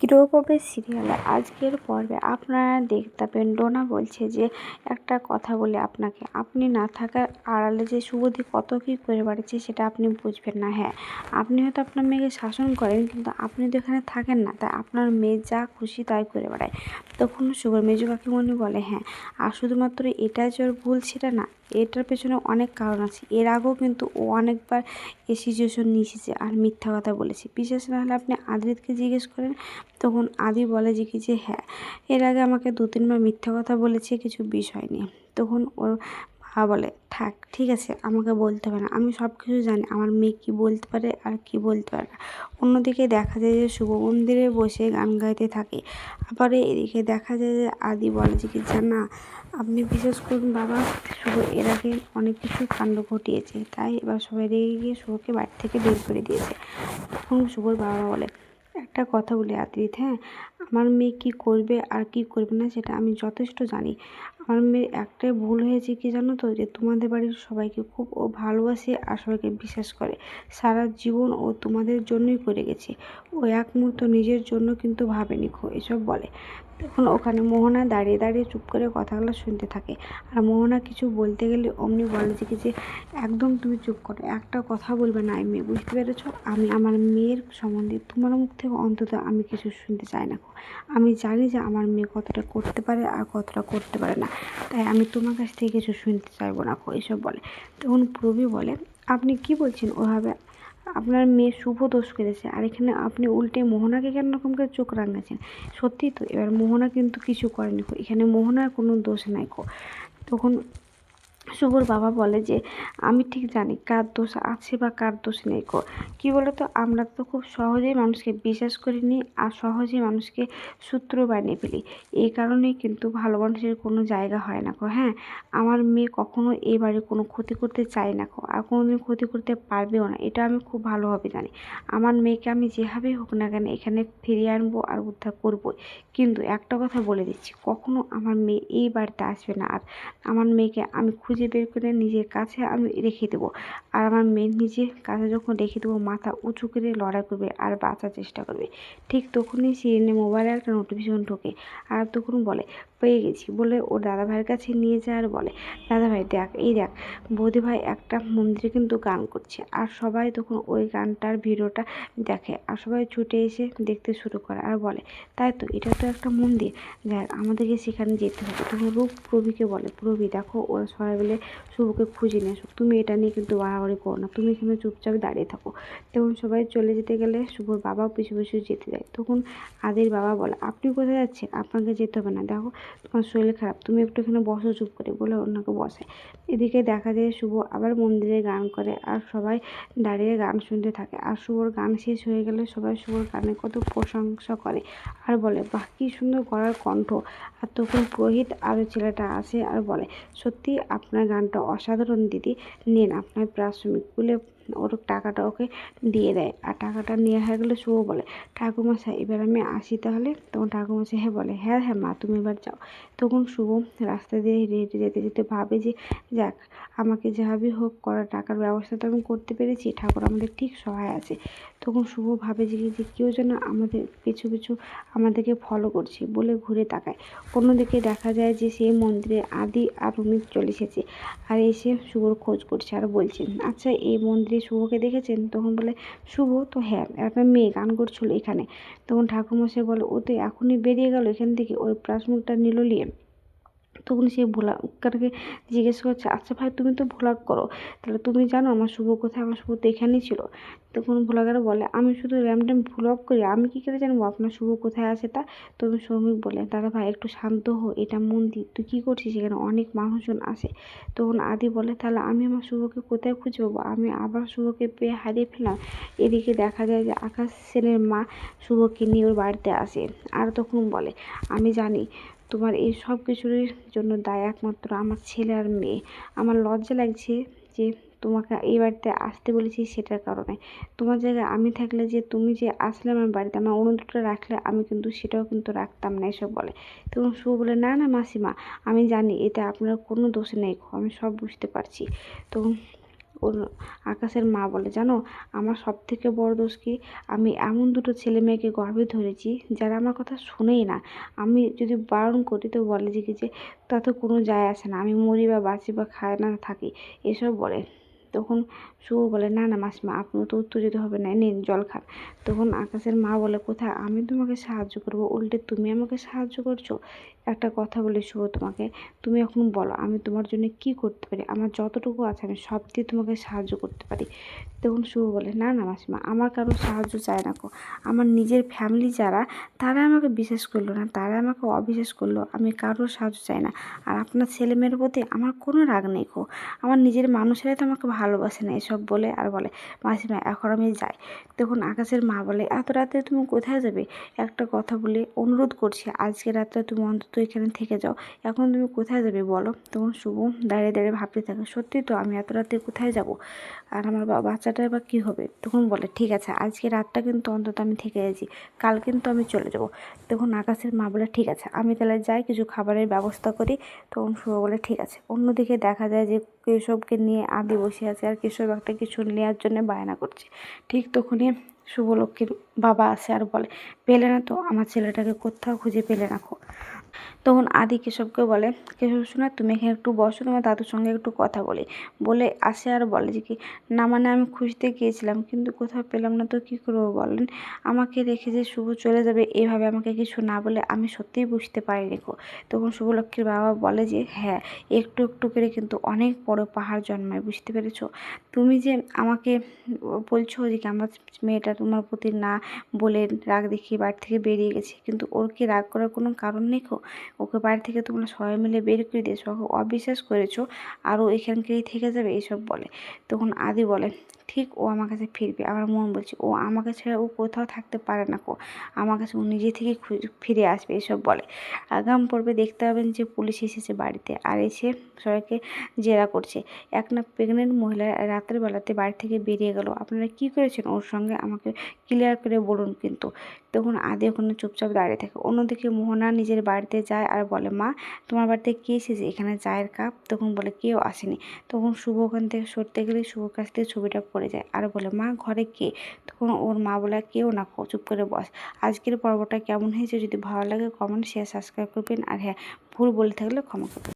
গৃহপ্রবেশ সিরিয়ালে আজকের পর্বে আপনারা দেখতে পাবেন ডোনা বলছে যে, একটা কথা বলে আপনাকে। আপনি না থাকার আড়ালে যে শুভদি কত কী করে বেড়াচ্ছে সেটা আপনি বুঝবেন না। হ্যাঁ আপনি হয়তো আপনার মেয়েকে শাসন করেন, কিন্তু আপনি তো এখানে থাকেন না, তাই আপনার মেয়ে যা খুশি তাই করে বেড়ায়। তখন শুভর মেজু কাকিমণি বলে হ্যাঁ আর শুধুমাত্র এটাই যে ওর ভুল সেটা না, এটার পেছনে অনেক কারণ আছে। এর আগেও কিন্তু ও অনেকবার এই সিচুয়েশন নিয়ে এসেছে আর মিথ্যা কথা বলেছে। বিশেষ না হলে আপনি আদ্রিতকে জিজ্ঞেস করেন তখন আদি বলে যে কি যে হ্যাঁ এর আগে আমাকে দু তিনবার মিথ্যা কথা বলেছে, কিছু বিষয় নিয়ে। তখন ওর মা বলে, থাক, ঠিক আছে, আমাকে বলতে হবে না। আমি সব কিছু জানি। আমার মেয়ে কী বলতে পারে আর কি বলতে পারে না। অন্যদিকে দেখা যায় যে শুভ মন্দিরে বসে গান গাইতে থাকে। আবার এদিকে দেখা যায় যে আদি বলে যে কি না, আপনি বিশেষ করুন বাবা, শুভ এর আগে অনেক কিছু কাণ্ড ঘটিয়েছে। তাই এবার সবাই রেগে গিয়ে শুভকে বাড়ি থেকে বের করে দিয়েছে। তখন শুভর বাবা বলে একটা কথা বলি, আদ্রিত হ্যাঁ? আমার মেয়ে কী করবে আর কী করবে না, সেটা আমি যথেষ্ট জানি। আমার মেয়ের একটাই ভুল হয়েছে কি জানো তো? যে তোমাদের বাড়ির সবাইকে খুব ও ভালোবাসে আর সবাইকে বিশ্বাস করে। সারা জীবন ও তোমাদের জন্যই করে গেছে। ও এক মুহূর্ত নিজের জন্য কিন্তু ভাবেনি, খো এসব বলে। তখন ওখানে মোহনা দাঁড়িয়ে দাঁড়িয়ে চুপ করে কথাগুলো শুনতে থাকে। আর মোহনা কিছু বলতে গেলে অমনি বলে যে কি যে, একদম তুমি চুপ করো, একটা কথা বলবে না আমি বুঝতে পেরেছ? আমি আমার মেয়ের সম্বন্ধে তোমার মুখ থেকে অন্তত আমি কিছু শুনতে চাই না আমি জানি যে আমার মেয়ে কতটা করতে পারে আর কতটা করতে পারে না। তাই আমি তোমার কাছ থেকে কিছু শুনতে চাইব না এসব বলে। তখন প্রবী বলে, আপনি কি বলছেন ওভাবে? আপনার মেয়ে শুভ দোষ করেছে আর এখানে আপনি উল্টে মোহনাকে কেন রকম করে চোখ রাঙাচ্ছেন? সত্যি তো, এবার মোহনা কিন্তু কিছু করেনি এখানে মোহনার কোনো দোষ নাই কো তখন শুভর বাবা বলে যে, আমি ঠিক জানি কার দোষ আছে বা কার দোষ নেই কো কী বলতো, আমরা তো খুব সহজেই মানুষকে বিশ্বাস করি নি আর সহজেই মানুষকে সূত্র বানিয়ে ফেলি। এই কারণেই কিন্তু ভালো মানুষের কোনো জায়গা হয় না কো হ্যাঁ? আমার মেয়ে কখনো এই বাড়ির কোনো ক্ষতি করতে চায় না কো আর কোনোদিন ক্ষতি করতে পারবেও না, এটা আমি খুব ভালোভাবে জানি। আমার মেয়েকে আমি যেভাবেই হোক না কেন এখানে ফিরিয়ে আনব আর উদ্ধার করবোই। কিন্তু একটা কথা বলে দিচ্ছি, কখনো আমার মেয়ে এই বাড়িতে আসবে না আর আমার মেয়েকে আমি খুঁজে বের করে নিজের কাছে আমি রেখে দেবো। আর আমার মেয়ে নিজের কাছে যখন রেখে দেবো, মাথা উঁচু করে লড়াই করবে আর বাঁচার চেষ্টা করবে। ঠিক তখনই সিরিনে মোবাইলে একটা নোটিফিকেশন ঢোকে। আর তখন বলে পেয়ে গেছি বলে ওর দাদা ভাইয়ের কাছে নিয়ে যায় আর বলে। দাদা ভাই দেখ, এই দেখ বৌদি ভাই একটা মন্দিরে কিন্তু গান করছে আর সবাই তখন ওই গানটার ভিডিওটা দেখে আর সবাই ছুটে এসে দেখতে শুরু করে আর বলে, তাই তো, এটা তো একটা মন্দির। দেখ, আমাদেরকে সেখানে যেতে হবে। তখন রূপ প্রভীকে বলে প্রভী দেখো, ওরা সবাই বলে শুভকে খুঁজে নিয়ে আসুক। তুমি এটা নিয়ে কিন্তু বাড়াবাড়ি করো না। তুমি এখানে চুপচাপ দাঁড়িয়ে থাকো। তখন সবাই চলে যেতে গেলে শুভর বাবাও পিছু পিছু যেতে যায়। তখন আদির বাবা বলে, আপনি কোথায় যাচ্ছেন? আপনাকে যেতে হবে না। দেখো তোমার শরীর খারাপ। তুমি একটু এখানে বসো, চুপ করে বলে ওনাকে বসে। এদিকে দেখা যায় শুভ আবার মন্দিরে গান করে আর সবাই দাঁড়িয়ে গান শুনতে থাকে। আর শুভর গান শেষ হয়ে গেলে সবাই শুভর গানে কত প্রশংসা করে আর বলে, বাহ, কী সুন্দর গলার কণ্ঠ। আর তখন পুরোহিত আর ছেলেটা আসে আর বলে, সত্যি আপনার গানটা অসাধারণ দিদি। নিন, আপনার প্রাথমিক বলে ওর টাকাটা ওকে দিয়ে দেয়। আর টাকাটা নিয়ে হয়ে গেলে শুভ বলে, ঠাকুরমশাই, এবার আমি আসি তাহলে? তখন ঠাকুরমশাই হ্যাঁ বলে হ্যাঁ হ্যাঁ মা, তুমি এবার যাও। তখন শুভ রাস্তা দিয়ে হেঁটে হেঁটে যেতে যেতে ভাবে যে, যাক, আমাকে যেভাবেই হোক করা টাকার ব্যবস্থা তো আমি করতে পেরেছি, ঠাকুর আমাদের ঠিক সহায় আছে। তখন শুভ ভাবে যে যে কেউ যেন আমাদের পিছু পিছু আমাদেরকে ফলো করছে বলে ঘুরে তাকায়। অন্যদিকে দেখা যায় যে সেই মন্দিরে আদি আর অমিত চলে এসেছে। আর এসে শুভর খোঁজ করছে আর বলছেন আচ্ছা এই মন্দিরে শুভকে দেখেছেন, তখন বলে, শুভ, তো হ্যাঁ একটা মেয়ে গান করছিল এখানে। তখন ঠাকুরমশাই বলে, ও তো এখনই বেরিয়ে গেল এখান থেকে। ওই প্রাসমুখটা নিল নিয়ে। তখন সে ভোলাকারকে জিজ্ঞেস করছে আচ্ছা ভাই, তুমি তো ভোলাগ করো, তাহলে তুমি জানো আমার শুভ কোথায়, আমার শুভ তো এখানেই ছিল? তখন ভোলাগার বলে, আমি শুধু র্যামড্যাম ভ্লগ করি, আমি কী করে জানব আপনার শুভ কোথায় আছে তা? তখন শ্রমিক বলে, দাদা ভাই, একটু শান্ত হো এটা মন্দির, তুই কী করছিস? এখানে অনেক মানুষজন আসে তখন আদি বলে, তাহলে আমি আমার শুভকে কোথায় খুঁজে পাবো? আমি আবার শুভকে পেয়ে হারিয়ে ফেলাম এদিকে দেখা যায় যে আকাশ সেনের মা শুভকে নিয়ে ওর বাড়িতে আসে। আর তখন বলে, আমি জানি তোমার এই সব কিছুর জন্য দায় একমাত্র আমার ছেলে আর মেয়ে। আমার লজ্জা লাগছে যে তোমাকে এই বাড়িতে আসতে বলেছি সেটার কারণে। তোমার জায়গায় আমি থাকলে যে তুমি যে আসলে আমার বাড়িতে, আমার অনুরোধটা রাখলে আমি কিন্তু সেটাও কিন্তু রাখতাম না এসব বলে। তখন শুভ বলে, না না, মাসিমা, আমি জানি এতে আপনার কোনো দোষ নেই, আমি সব বুঝতে পারছি। তো আকাশের মা বলে, জানো, আমার সব থেকে বড় দোষ কি? আমি এমন দুটো ছেলে মেয়েকে গর্বে ধরেছি যারা আমার কথা শুনেই না। আমি যদি বারণ করি তো বলে যে কি যে, তাতে কোনো যায় আসে না। আমি মরি বা বাঁচি বা খায় না থাকি। এসব বলে। তখন শুভ বলে, না না মাসিমা আপনিও তো উত্তেজিত হবে না নিন, জল খান। তখন আকাশের মা বলে, কোথায়? আমি তোমাকে সাহায্য করব। উল্টে তুমি আমাকে সাহায্য করছ? একটা কথা বলি শুভ তোমাকে, তুমি এখন বলো, আমি তোমার জন্য কি করতে পারি? আমার যতটুকু আছে, আমি সব দিয়ে তোমাকে সাহায্য করতে পারি। তখন শুভ বলে, না না মাসিমা, আমার কারও সাহায্য চায় না কো আমার নিজের ফ্যামিলি যারা, তারা আমাকে বিশ্বাস করল না, তারা আমাকে অবিশ্বাস করল, আমি কারোর সাহায্য চাই না। আর আপনার ছেলে মেয়ের প্রতি আমার কোনো রাগ নেই কো আমার নিজের মানুষেরাই তো আমাকে ভালোবাসে না এসব বলে আর বলে, মাসিমা, এখন আমি যাই। তখন আকাশের মা বলে, এত রাতে তুমি কোথায় যাবে? একটা কথা বলে অনুরোধ করছি, আজকে রাতটা তুমি অন্তত এখানে থেকে যাও। এখন তুমি কোথায় যাবে বলো? তখন শুভ দাঁড়িয়ে দাঁড়িয়ে ভাবতে থাকে, সত্যি তো আমি এত রাতে কোথায় যাব? আর আমার বা- বাচ্চাটার বা কী হবে? তখন বলে, ঠিক আছে, আজকে রাতটা কিন্তু অন্তত আমি থেকে যাচ্ছি কাল কিন্তু আমি চলে যাব। তখন আকাশের মা বলে, ঠিক আছে, আমি তাহলে যাই, কিছু খাবারের ব্যবস্থা করি। তখন শুভ বলে, ঠিক আছে। অন্যদিকে দেখা যায় যে কেশবকে নিয়ে আদি বসে আছে আর কেশব একটা কিছু নেওয়ার জন্য বায়না করছে। ঠিক তখনই শুভলক্ষ্মীর বাবা আসে আর বলে, পেলে না তো? আমার ছেলেটাকে কোথাও খুঁজে পেলে না তখন আদি কেশবকে বলে, কেশব শোনা তুমি এখানে একটু বসো, তোমার দাদুর সঙ্গে একটু কথা বলি। বলে আসে আর বলে যে কি, না মানে আমি খুঁজতে গিয়েছিলাম, কিন্তু কোথাও পেলাম না তো কী করব বলেন? আমাকে রেখে যে শুভ চলে যাবে, এভাবে আমাকে কিছু না বলে আমি সত্যিই বুঝতে পারিনি গো তখন শুভলক্ষ্মীর বাবা বলে যে হ্যাঁ একটু একটু করে কিন্তু অনেক বড় পাহাড় জন্মায়, বুঝতে পেরেছ? তুমি যে আমাকে বলছো যে কি, আমার মেয়েটা তোমার প্রতি না বলে রাগ দেখিয়ে বাড়ি থেকে বেরিয়ে গেছে, কিন্তু ওর কি রাগ করার কোনো কারণ নেই ওকে বাড়ি থেকে তোমরা সবাই মিলে বের করে দিয়েছ, ওকে অবিশ্বাস করেছ, আর ও এখানকারই থেকে যাবে, এইসব বলে। তখন আদি বলে, ঠিক, ও আমার কাছে ফিরবে। আমার মন বলছে, ও আমাকে ছেড়ে ও কোথাও থাকতে পারে না কো। আমার কাছে ও নিজে থেকে ফিরে আসবে এসব বলে। আগাম পর্বে দেখতে পাবেন যে পুলিশ এসেছে বাড়িতে, আর এসে সবাইকে জেরা করছে। এক না প্রেগনেন্ট মহিলা রাতের বেলাতে বাড়ি থেকে বেরিয়ে গেল। আপনারা কি করেছেন? ওর সঙ্গে আমাকে ক্লিয়ার করে বলুন কিন্তু। তখন আদি ওখানে চুপচাপ দাঁড়িয়ে থাকে। অন্যদিকে মোহনা নিজের বাড়িতে যায় আর বলে, মা, তোমার বাড়িতে কে এসেছে? এখানে চায়ের কাপ? তখন বলে, কেউ আসেনি। তখন শুভ ওখান থেকে সরতে গেলে শুভর কাছ থেকে ছবিটা পড়ে যায় আর বলে, মা, ঘরে কে? তখন ওর মা বলে, কেউ না চুপ করে বস। আজকের পর্বটা কেমন হয়েছে যদি ভালো লাগে কমেন্ট শেয়ার সাবস্ক্রাইব করবেন। আর হ্যাঁ ভুল বলে থাকলে ক্ষমা করবেন।